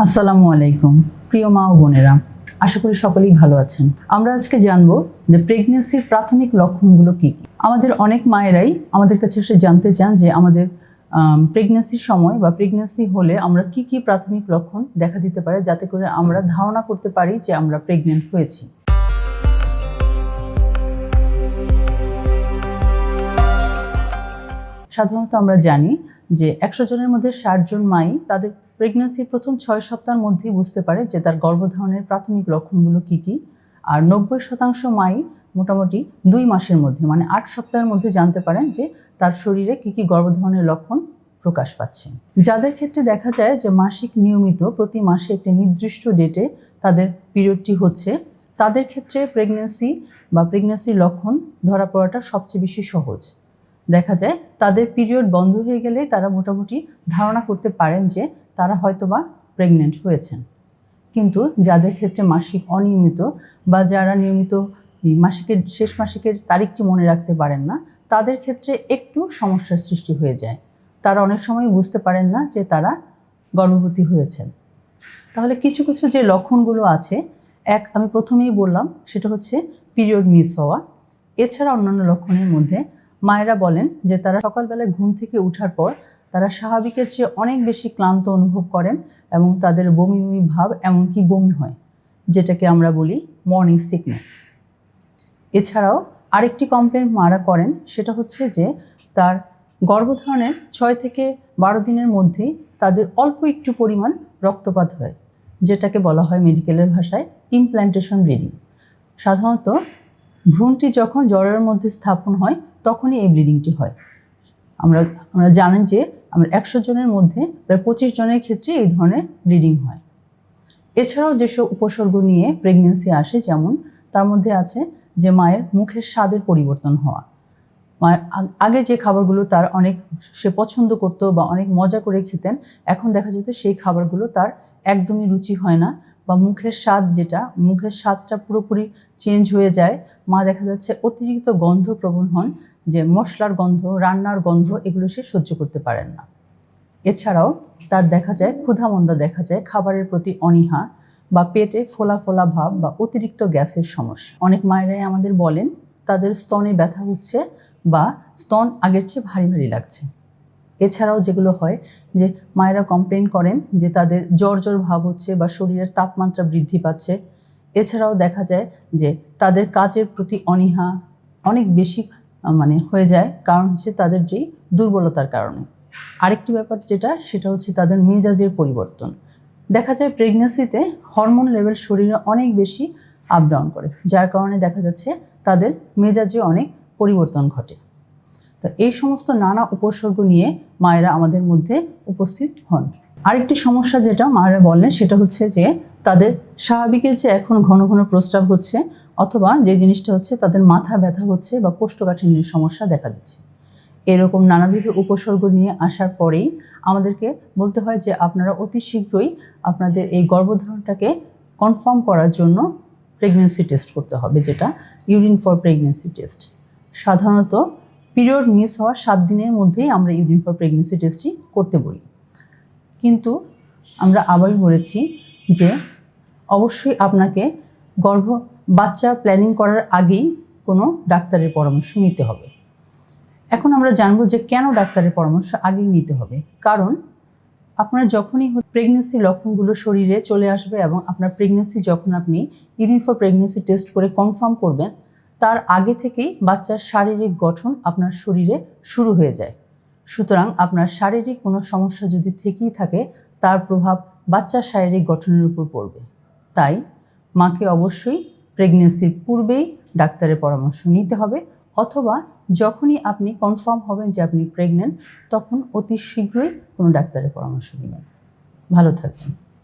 আসসালামু আলাইকুম, প্রিয় মা ও বোনেরা। আশা করি সকলেই ভালো আছেন। আমরা আজকে জানব যে প্রেগনেন্সির প্রাথমিক লক্ষণগুলো কী কী। আমাদের অনেক মায়েরাই আমাদের কাছে এসে জানতে চান যে আমাদের প্রেগনেন্সির সময় বা প্রেগনেন্সি হলে আমরা কি কি প্রাথমিক লক্ষণ দেখা দিতে পারে, যাতে করে আমরা ধারণা করতে পারি যে আমরা প্রেগনেন্ট হয়েছি। সাধারণত আমরা জানি যে একশো জনের মধ্যে ষাট জন মাই তাদের প্রেগন্যান্সির প্রথম ছয় সপ্তাহের মধ্যেই বুঝতে পারে যে তার গর্ভধারণের প্রাথমিক লক্ষণগুলো কী কী। আর নব্বই শতাংশ মাই মোটামুটি দুই মাসের মধ্যে মানে আট সপ্তাহের মধ্যে জানতে পারেন যে তার শরীরে কী কী গর্ভধারণের লক্ষণ প্রকাশ পাচ্ছে। যাদের ক্ষেত্রে দেখা যায় যে মাসিক নিয়মিত প্রতি মাসে একটি নির্দিষ্ট ডেটে তাদের পিরিয়ডটি হচ্ছে, তাদের ক্ষেত্রে প্রেগনেন্সি বা প্রেগনেন্সির লক্ষণ ধরা পড়াটা সবচেয়ে বেশি সহজ। দেখা যায় তাদের পিরিয়ড বন্ধ হয়ে গেলে তারা মোটামুটি ধারণা করতে পারেন যে তারা হয়তোবা প্রেগনেন্ট হয়েছেন। কিন্তু যাদের ক্ষেত্রে মাসিক অনিয়মিত বা যারা নিয়মিত মাসিকের, শেষ মাসিকের তারিখটি মনে রাখতে পারেন না, তাদের ক্ষেত্রে একটু সমস্যার সৃষ্টি হয়ে যায়। তারা অনেক সময় বুঝতে পারেন না যে তারা গর্ভবতী হয়েছেন। তাহলে কিছু কিছু যে লক্ষণগুলো আছে, এক আমি প্রথমেই বললাম, সেটা হচ্ছে পিরিয়ড মিস হওয়া। এছাড়া অন্যান্য লক্ষণের মধ্যে মায়েরা বলেন যে তারা সকালবেলায় ঘুম থেকে ওঠার পর তারা স্বাভাবিকের চেয়ে অনেক বেশি ক্লান্ত অনুভব করেন এবং তাদের বমি বমি ভাব এমনকি বমি হয়, যেটাকে আমরা বলি মর্নিং সিকনেস এছাড়াও আরেকটি কমপ্লেন মারা করেন, সেটা হচ্ছে যে তার গর্ভধারণের ছয় থেকে বারো দিনের মধ্যেই তাদের অল্প একটু পরিমাণ রক্তপাত হয়, যেটাকে বলা হয় মেডিকেলের ভাষায় ইমপ্ল্যান্টেশন ব্লিডিং সাধারণত ভ্রূণটি যখন জ্বরের মধ্যে স্থাপন হয়, তখনই এই ব্লিডিংটি হয়। আমরা আমরা জানি যে আমরা একশো জনের মধ্যে প্রায় পঁচিশ জনের ক্ষেত্রে এই ধরনের ব্লিডিং হয়। এছাড়াও যেসব উপসর্গ নিয়ে প্রেগনেন্সি আসে, যেমন তার মধ্যে আছে যে মায়ের মুখের স্বাদের পরিবর্তন হওয়া। মায়ের আগে যে খাবারগুলো তার অনেক সে পছন্দ করতো বা অনেক মজা করে খেতেন, এখন দেখা যেত সেই খাবারগুলো তার একদমই রুচি হয় না বা মুখের স্বাদ যেটা, মুখের স্বাদটা পুরোপুরি চেঞ্জ হয়ে যায়। মা দেখা যাচ্ছে অতিরিক্ত গন্ধ প্রবণ হন, যে মশলার গন্ধ, রান্নার গন্ধ এগুলো সে সহ্য করতে পারেন না। এছাড়াও তার দেখা যায়, ক্ষুধামন্দা দেখা যায় খাবারের প্রতি অনীহা বা পেটে ফোলা ফোলা ভাব বা অতিরিক্ত গ্যাসের সমস্যা। অনেক মায়েরাই আমাদের বলেন, তাদের স্তনে ব্যথা হচ্ছে বা স্তন আগের চেয়ে ভারী ভারী লাগছে। এছাড়াও যেগুলো হয় যে মায়েরা কমপ্লেন করেন যে তাদের জ্বর জ্বর ভাব হচ্ছে বা শরীরের তাপমাত্রা বৃদ্ধি পাচ্ছে। এছাড়াও দেখা যায় যে তাদের কাজের প্রতি অনীহা অনেক বেশি মানে হয়ে যায়। কারণ হচ্ছে তাদের যেই দুর্বলতার কারণে। আরেকটি ব্যাপার যেটা, সেটা হচ্ছে তাদের মেজাজের পরিবর্তন। দেখা যায় প্রেগনেন্সিতে হরমোন লেভেল শরীরে অনেক বেশি আপ ডাউন করে। যার কারণে দেখা যাচ্ছে তাদের মেজাজে অনেক পরিবর্তন ঘটে। তো এই সমস্ত নানা উপসর্গ নিয়ে মায়েরা আমাদের মধ্যে উপস্থিত হন। আরেকটি সমস্যা যেটা মায়েরা বলেন সেটা হচ্ছে যে তাদের স্বাভাবিকের যে এখন ঘন ঘন প্রস্রাব হচ্ছে অথবা যে জিনিসটা হচ্ছে তাদের মাথা ব্যথা হচ্ছে বা কোষ্ঠকাঠিন্যের সমস্যা দেখা দিচ্ছে। এরকম নানাবিধ উপসর্গ নিয়ে আসার পরেই আমাদেরকে বলতে হয় যে আপনারা অতি শীঘ্রই আপনাদের এই গর্ভধারণটাকে কনফার্ম করার জন্য প্রেগনেন্সি টেস্ট করতে হবে, যেটা ইউরিন ফর প্রেগনেন্সি টেস্ট। সাধারণত পিরিয়ড মিস হওয়ার সাত দিনের মধ্যেই আমরা ইউরিন ফর প্রেগনেন্সি টেস্টটি করতে বলি। কিন্তু আমরা আবারই বলেছি যে অবশ্যই আপনাকে গর্ভ, বাচ্চা প্ল্যানিং করার আগেই কোনো ডাক্তারের পরামর্শ নিতে হবে। এখন আমরা জানব যে কেন ডাক্তারের পরামর্শ আগেই নিতে হবে। কারণ আপনার যখনই প্রেগনেন্সি লক্ষণগুলো শরীরে চলে আসবে এবং আপনার প্রেগনেন্সি যখন আপনি ইউরিন ফর প্রেগনেন্সি টেস্ট করে কনফার্ম করবেন তার আগে থেকেই বাচ্চার শারীরিক গঠন আপনার শরীরে শুরু হয়ে যায়। সুতরাং আপনার শারীরিক কোনো সমস্যা যদি থেকেই থাকে, তার প্রভাব বাচ্চার শারীরিক গঠনের উপর পড়বে। তাই মাকে অবশ্যই প্রেগনেন্সির পূর্বেই ডাক্তারের পরামর্শ নিতে হবে, অথবা যখনই আপনি কনফার্ম হবেন যে আপনি প্রেগনেন্ট তখন অতি শীঘ্রই কোনো ডাক্তারের পরামর্শ নেবেন। ভালো থাকবেন।